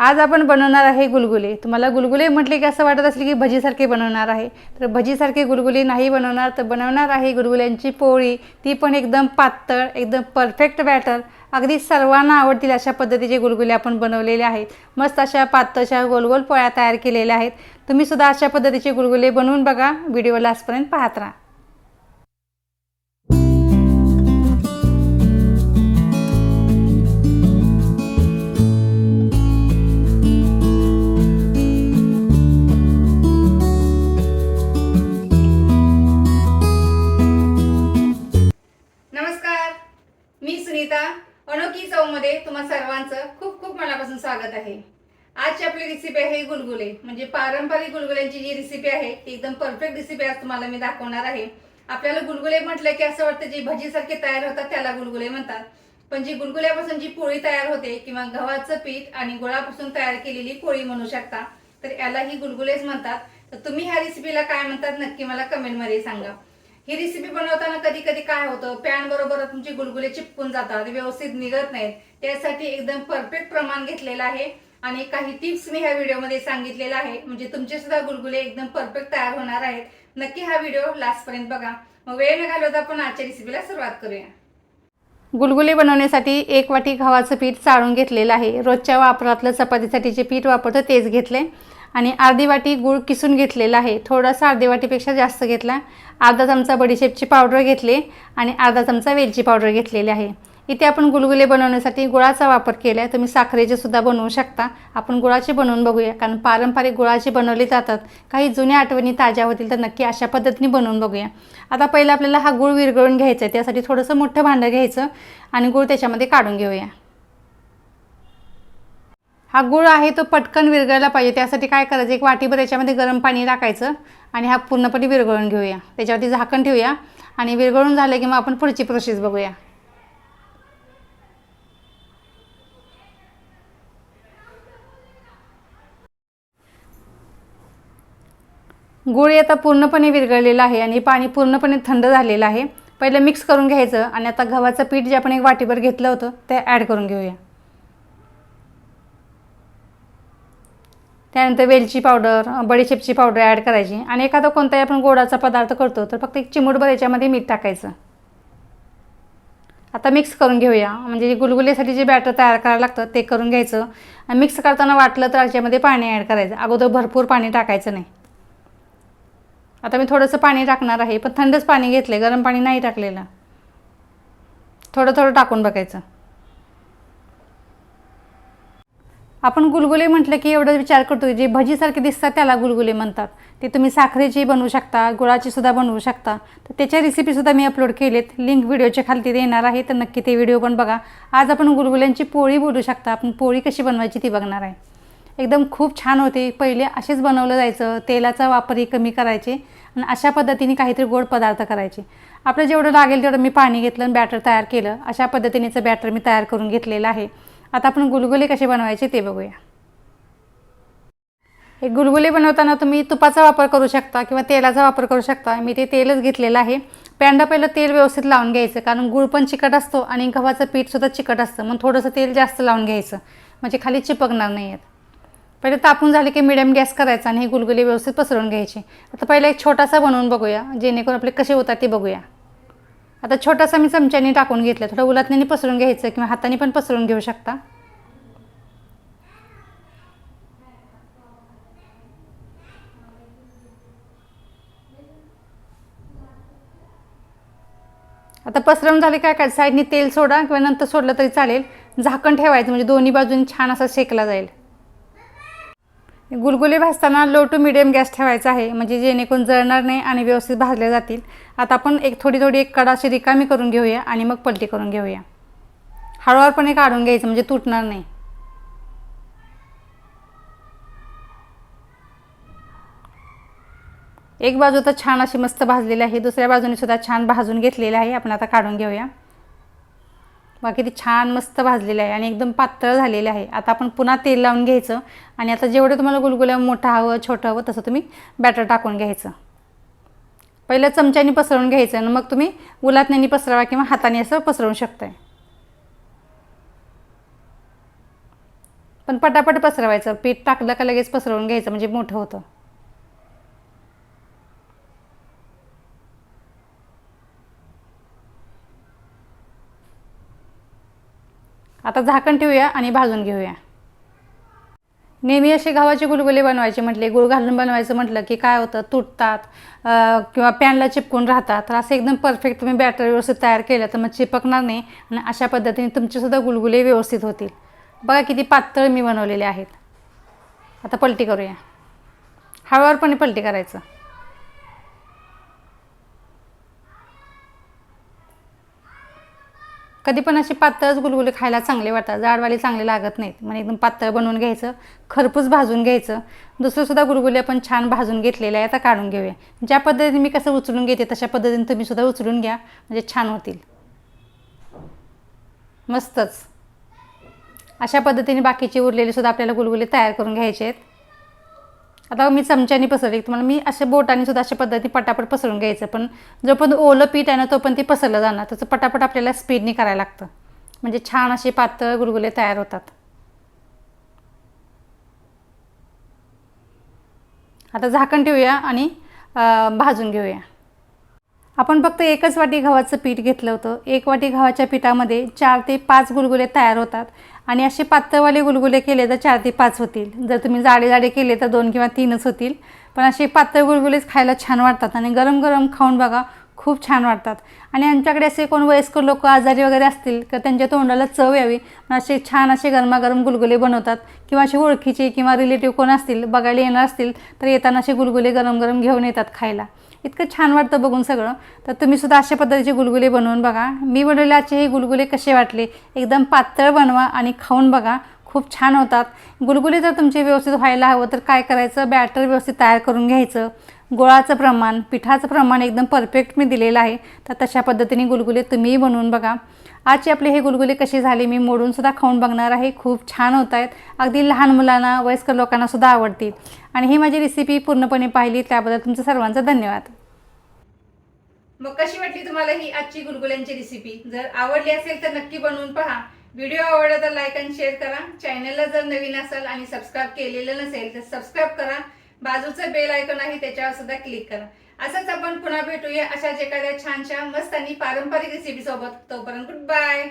आज आपण बनवणार आहे गुलगुले. तुम्हाला गुलगुले म्हटले की असं वाटत असले की भजीसारखे बनवणार आहे. तर भजीसारखे गुलगुले नाही बनवणार तर बनवणार आहे गुलगुल्यांची पोळी. ती पण एकदम पातळ एकदम परफेक्ट बॅटर. अगदी सर्वांना आवडतील अशा पद्धतीचे गुलगुले आपण बनवलेले आहेत. मस्त अशा पातळशा गोलगोल पोळ्या तयार केलेल्या आहेत. तुम्ही सुद्धा अशा पद्धतीचे गुलगुले बनवून बघा. व्हिडिओ लास्टपर्यंत पाहत राहा. सर्वांचं खूप खूप मनापासून स्वागत आहे. आजची आपली रेसिपी आहे गुलगुले. म्हणजे पारंपरिक गुलगुल्यांची जी रेसिपी आहे ती एकदम परफेक्ट रेसिपी आज तुम्हाला मी दाखवणार आहे. आपल्याला गुलगुले म्हटलं की असं वाटतं जे भजीसारखे तयार होतात त्याला गुलगुले म्हणतात. पण जी गुलगुल्यापासून जी पोळी तयार होते किंवा गव्हाचं पीठ आणि गुळापासून तयार केलेली पोळी म्हणू शकता तर याला ही गुलगुलेच म्हणतात. तर तुम्ही ह्या रेसिपीला काय म्हणतात नक्की मला कमेंटमध्ये सांगा. ही रेसिपी बनवताना कधी कधी काय होतं? पॅन बरोबर तुमचे गुलगुले चिपकून जातात व्यवस्थित निघत नाहीत. त्यासाठी एकदम परफेक्ट प्रमाण घेतलेलं आहे. आणि काही टिप्स मी ह्या व्हिडिओमध्ये सांगितलेलं आहे. म्हणजे तुमचे सुद्धा गुलगुले एकदम परफेक्ट तयार होणार आहेत. नक्की हा व्हिडिओ लास्टपर्यंत बघा. मग वेळ न घालवता आपण आजच्या रेसिपीला सुरुवात करूया. गुलगुले बनवण्यासाठी एक वाटी गव्हाचं पीठ चाळून घेतलेलं आहे. रोजच्या वापरातलं चपातीसाठी जे पीठ वापरतं तेच घेतले आणि अर्धी वाटी गूळ किसून घेतलेला आहे. थोडासा अर्धी वाटीपेक्षा जास्त घेतला. अर्धा चमचा बडीशेपची पावडर घेतली. आणि अर्धा चमचा वेलची पावडर घेतलेली आहे. इथे आपण गुलगुले बनवण्यासाठी गुळाचा वापर केला आहे तुम्ही साखरेचे सुद्धा बनवू शकता. आपण गुळाचे बनवून बघूया. कारण पारंपरिक गुळाचे बनवले जातात. काही जुन्या आठवणी ताज्या होतील तर नक्की अशा पद्धतीने बनवून बघूया. आता पहिलं आपल्याला हा गुळ विरघळून घ्यायचा आहे. त्यासाठी थोडंसं मोठं भांडं घ्यायचं आणि गुळ त्याच्यामध्ये काढून घेऊया. हा गुळ आहे तो पटकन विरघळला पाहिजे. त्यासाठी काय करायचं? एक वाटीभर याच्यामध्ये गरम पाणी टाकायचं आणि हा पूर्णपणे विरघळून घेऊया. त्याच्यावरती झाकण ठेवूया आणि विरघळून झालं की मग आपण पुढची प्रोसेस बघूया. गुळ आता पूर्णपणे विरघळलेला आहे आणि पाणी पूर्णपणे थंड झालेलं आहे. पहिलं मिक्स करून घ्यायचं आणि आता गव्हाचं पीठ जे आपण एक वाटीभर घेतलं होतं ते ॲड करून घेऊया. त्यानंतर वेलची पावडर बडीशेपची पावडर ॲड करायची आणि एखादा कोणताही आपण गोडाचा पदार्थ करतो तर फक्त एक चिमूटभर याच्यामध्ये मीठ टाकायचं. आता मिक्स करून घेऊया. म्हणजे गुलगुलेसाठी जे बॅटर तयार करायला लागतं ते करून घ्यायचं. आणि मिक्स करताना वाटलं तर याच्यामध्ये पाणी ॲड करायचं. अगोदर भरपूर पाणी टाकायचं नाही. आता मी थोडंसं पाणी टाकणार आहे पण थंडच पाणी घेतलं आहे गरम पाणी नाही टाकलेलं. थोडं थोडं टाकून बघायचं. आपण गुलगुले म्हटलं की एवढं विचार करतो जे भजीसारखे दिसतात त्याला गुलगुले म्हणतात. ते तुम्ही साखरेची बनवू शकता गुळाची सुद्धा बनवू शकता. तर त्याच्या रेसिपीसुद्धा मी अपलोड केलेत. लिंक व्हिडिओच्या खालती देणार आहे तर नक्की ते व्हिडिओ पण बघा. आज आपण गुलगुल्यांची पोळी बोलू शकता. आपण पोळी कशी बनवायची ती बघणार आहे. एकदम खूप छान होते. पहिले असेच बनवलं जायचं तेलाचा वापरही कमी करायचे आणि अशा पद्धतीने काहीतरी गोड पदार्थ करायचे. आपलं जेवढं लागेल तेवढं मी पाणी घेतलं आणि बॅटर तयार केलं. अशा पद्धतीनेचं बॅटर मी तयार करून घेतलेलं आहे. आता आपण गुलगुले कसे बनवायचे ते बघूया. हे गुलगुले बनवताना तुम्ही तुपाचा वापर करू शकता किंवा तेलाचा वापर करू शकता. मी ते तेलच घेतलेलं आहे. पॅन्डा पहिलं तेल व्यवस्थित लावून घ्यायचं कारण गुळ पण चिकट असतो आणि गव्हाचं पीठसुद्धा चिकट असतं. मग थोडंसं तेल जास्त लावून घ्यायचं. म्हणजे खाली चिपकणार नाही आहेत पहिले तापून झाले की मिडियम गॅस करायचा आणि हे गुलगुले व्यवस्थित पसरवून घ्यायचे. आता पहिला एक छोटासा बनवून बघूया जेणेकरून आपले कसे होतात ते बघूया. आता छोटासा मी चमच्याने टाकून घेतलं थोडं उलटण्याने पसरून घ्यायचं किंवा हाताने पण पसरून घेऊ शकता. आता पसरवून झाले काय काय? साईडने तेल सोडा किंवा नंतर सोडलं तरी चालेल. झाकण ठेवायचं म्हणजे दोन्ही बाजूंनी छान असा शेकला जाईल. गुलगुले भाजताना लो टू मिडियम गॅस ठेवायचा आहे. म्हणजे जेणेकरून जळणार नाही आणि व्यवस्थित भाजले जातील. आता आपण एक थोडी थोडी एक कडाशी रिकामी करून घेऊया आणि मग पलटी करून घेऊया. हळूवारपणे काढून घ्यायचं म्हणजे तुटणार नाही. एक बाजू तर छान अशी मस्त भाजलेली आहे. दुसऱ्या बाजूने सुद्धा छान भाजून घेतलेली आहे. आपण आता काढून घेऊया. बघा किती छान मस्त भाजलेलं आहे आणि एकदम पातळ झालेलं आहे. आता आपण पुन्हा तेल लावून घ्यायचं आणि आता जेवढं तुम्हाला गुलगुल्या मोठं हवं छोटं हवं तसं तुम्ही बॅटर टाकून घ्यायचं. पहिलं चमच्याने पसरवून घ्यायचं आणि मग तुम्ही उलातण्याने पसरवा किंवा हाताने असं पसरवू शकताय. पण पटापट पसरवायचं. पीठ टाकलं का लगेच पसरवून घ्यायचं म्हणजे मोठं होतं. आता झाकण ठेवूया आणि भाजून घेऊया. नेहमी असे गव्हाचे गुलगुले बनवायचे म्हटले गुळ घालून बनवायचं म्हटलं की काय होतं? तुटतात किंवा पॅनला चिपकून राहतात. तर असं एकदम परफेक्ट तुम्ही बॅटर व्यवस्थित तयार केलं तर मग चिपकणार नाही आणि अशा पद्धतीने तुमचेसुद्धा गुलगुले व्यवस्थित होतील. बघा किती पातळ मी बनवलेले आहेत. आता पलटी करूया. हळूवारपणे पलटी करायचं. कधी पण असे पातळच गुलगुले खायला चांगले वाटतात. जाडवाले चांगले लागत नाहीत. मग एकदम पातळ बनवून घ्यायचं खरपूस भाजून घ्यायचं. दुसरंसुद्धा गुलगुले आपण छान भाजून घेतलेले आहे आता काढून घेऊया. ज्या पद्धतीने मी कसं उचलून घेते तशा पद्धतीने तुम्हीसुद्धा उचलून घ्या. म्हणजे छान होतील. मस्तच. अशा पद्धतीने बाकीचे उरलेले सुद्धा आपल्याला गुलगुले तयार करून घ्यायचे आहेत. आता मी चमच्याने पसरले. तुम्हाला मी असे बोटाने सुद्धा अशा पद्धतीने पटापट पसरून घ्यायचं. पण जो पण ओलं पीठ आहे ना तो पण ते पसरलं जाणार. त्याचं पटापट आपल्याला स्पीडने करायला लागतं. म्हणजे छान असे पातळ गुलगुले तयार होतात. आता झाकण ठेवूया आणि भाजून घेऊया. आपण फक्त एकच वाटी गव्हाचं पीठ घेतलं होतं. एक वाटी गव्हाच्या पिठामध्ये चार ते पाच गुलगुले तयार होतात. आणि असे पातळवाले गुलगुले केले तर चार ते पाच होतील. जर तुम्ही जाडे जाडे केले तर दोन किंवा तीनच होतील. पण असे पातळ गुलगुलेच खायला छान वाटतात आणि गरम गरम खाऊन बघा खूप छान वाटतात. आणि आमच्याकडे असे कोण वयस्कर लोक आजारी वगैरे असतील तर त्यांच्या तोंडाला चव यावी. पण असे छान असे गरमागरम गुलगुले बनवतात. किंवा असे ओळखीचे किंवा रिलेटिव्ह कोण असतील बघायला येणार असतील तर येताना असे गुलगुले गरम गरम घेऊन येतात खायला. इतकं छान वाटतं बघून सगळं. तर तुम्ही सुद्धा अशा पद्धतीचे गुलगुले बनवून बघा. मी बनवलेले आजचे हे गुलगुले कसे वाटले एकदम पातळ बनवा आणि खाऊन बघा. खूप छान होतात. गुलगुले जर तुमचे व्यवस्थित व्हायला हवं तर काय करायचं? बॅटर व्यवस्थित तयार करून घ्यायचं. गोळाचं प्रमाण पिठाचं प्रमाण एकदम परफेक्ट मी दिलेलं आहे. तर तशा पद्धतीने गुलगुले तुम्हीही बनवून बघा. आजचे आपले हे गुलगुले कसे झाले मी मोडून सुद्धा खाऊन बघणार आहे. खूप छान होत आहेत. अगदी लहान मुलांना वयस्कर लोकांना सुद्धा आवडतील आणि ही माझी रेसिपी पूर्णपणे पाहिली त्याबद्दल तुमचं सर्वांचा धन्यवाद. मग कशी वाटली तुम्हाला ही आजची गुलगुल्यांची रेसिपी जर आवडली असेल तर नक्की बनवून पहा. व्हिडिओ आवडला तर लाईक आणि शेअर करा. चॅनलला जर नवीन असाल आणि सबस्क्राईब केलेलं नसेल तर सबस्क्राईब करा. बाजूचं बेल आयकॉन आहे त्याच्यावर सुद्धा क्लिक करा. असंच आपण पुन्हा भेटूया अशाच एखाद्या छानशा मस्त आणि पारंपरिक रेसिपी सोबत. तोपर्यंत गुड बाय